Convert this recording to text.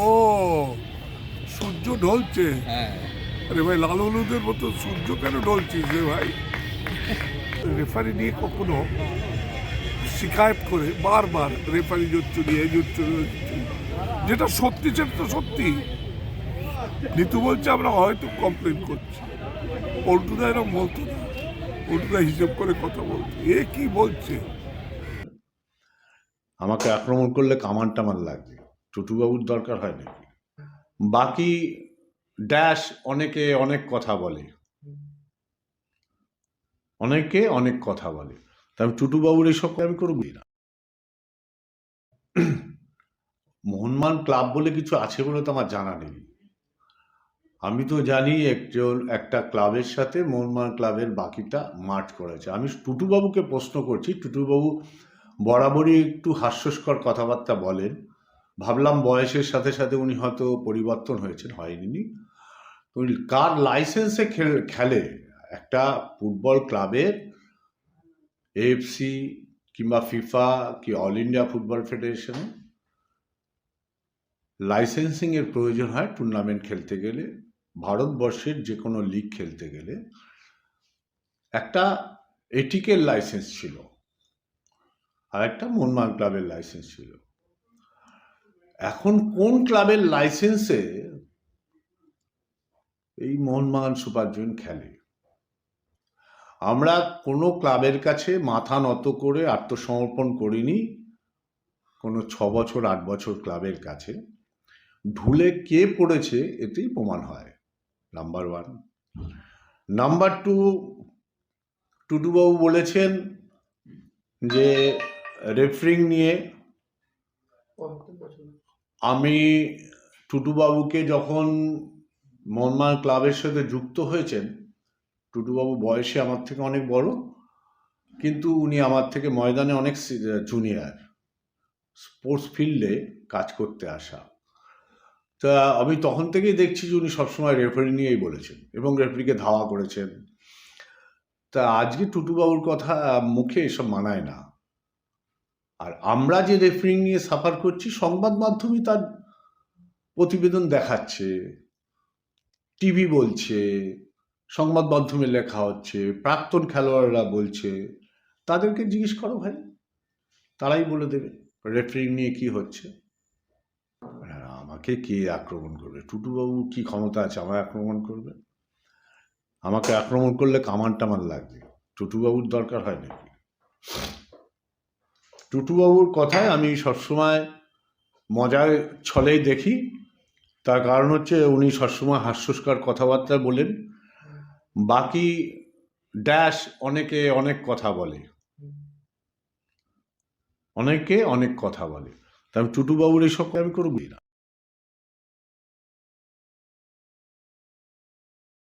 ও সূর্য ঢলছে। হ্যাঁ। আরে ভাই লাল হলুদের মতো সূর্য কেন ঢলছিস রে ভাই? রেফারি নিয়ে কখনো শিকায়ত করে বারবার রেফারি জোচ্চুরি এই জোচ্চুরি। যেটা সত্যি সেটা তো সত্যি। নিতু বলছে আমরা হয়তো কমপ্লেন করছি। পল্টুদা এরকম বলতো না। পল্টুদা হিসেব করে কথা বলতো। এ কি বলছে? আমাকে আক্রমণ করলে কামান টামান লাগবে। টুটুবাবুর দরকার হয় নাকি? বাকি ড্যাশ অনেকে অনেক কথা বলে। অনেকে অনেক কথা বলে। তা আমি টুটুবাবুর এইসব আমি করবই না। মোহনমান ক্লাব বলে কিছু আছে বলে তো আমার জানা নেই। আমি তো জানি একজন, একটা ক্লাবের সাথে মোহনমান ক্লাবের বাকিটা মাঠ করেছে। আমি টুটুবাবুকে প্রশ্ন করছি, টুটুবাবু বরাবরই একটু হাস্যস্কর কথাবার্তা বলেন। ভাবলাম বয়সের সাথে সাথে উনি হয়তো পরিবর্তন হয়েছেন, হয়নি। উনি কার লাইসেন্সে খেল- একটা ফুটবল ক্লাবের এএফসি কিংবা ফিফা কি অল ইন্ডিয়া ফুটবল ফেডারেশনে লাইসেন্সিং এর প্রয়োজন হয় টুর্নামেন্ট খেলতে গেলে, ভারতবর্ষের যে কোনো লিগ খেলতে গেলে। একটা এটিকের লাইসেন্স ছিল আর একটা মনমান ক্লাবের লাইসেন্স ছিল। এখন কোন ক্লাবের লাইসেন্সে এই মোহনবাগান সুপার জুন খেলে? আমরা কোনো ক্লাবের কাছে মাথা নত করে আত্মসমর্পণ করিনি কোনো ছ বছর, আট বছর ক্লাবের কাছে। ঢুলে কে পড়েছে এতেই প্রমাণ হয়, নাম্বার ওয়ান। নাম্বার টু, টুটুবাবু বলেছেন যে রেফারিং নিয়ে আমি টুটুবাবুকে যখন মনমান ক্লাবের সাথে যুক্ত হয়েছেন, টুটুবাবু বয়সে আমার থেকে অনেক বড়, কিন্তু উনি আমার থেকে ময়দানে অনেক জুনিয়র স্পোর্টস ফিল্ডে কাজ করতে আসা। তা আমি তখন থেকেই দেখছি যে উনি সবসময় রেফারি নিয়েই বলেছেন এবং রেফারিকে ধাওয়া করেছেন। তা আজকে টুটুবাবুর কথা মুখে এসব মানায় না। আর আমরা যে রেফারিং নিয়ে সাফার করছি, সংবাদ মাধ্যমে তার প্রতিবেদন দেখাচ্ছে টিভি বলছে, সংবাদ মাধ্যমে লেখা হচ্ছে, প্রাক্তন খেলোয়াড়রা বলছে। তাদেরকে জিজ্ঞেস করো ভাই, তারাই বলে দেবে রেফারিং নিয়ে কি হচ্ছে। আমাকে কে আক্রমণ করবে? টুটুবাবু কি ক্ষমতা আছে আমায় আক্রমণ করবে? আমাকে আক্রমণ করলে কামান টামান লাগবে। টুটুবাবুর দরকার হয় নাকি? টুটুবাবুর কথায় আমি সবসময় মজার ছলেই দেখি। তার কারণ হচ্ছে উনি সবসময় হাস্যস্কর কথাবার্তা বলেন। বাকি ড্যাশ অনেকে অনেক কথা বলে। অনেকে অনেক কথা বলে। তাই আমি টুটুবাবুর এইসব আমি করবই না।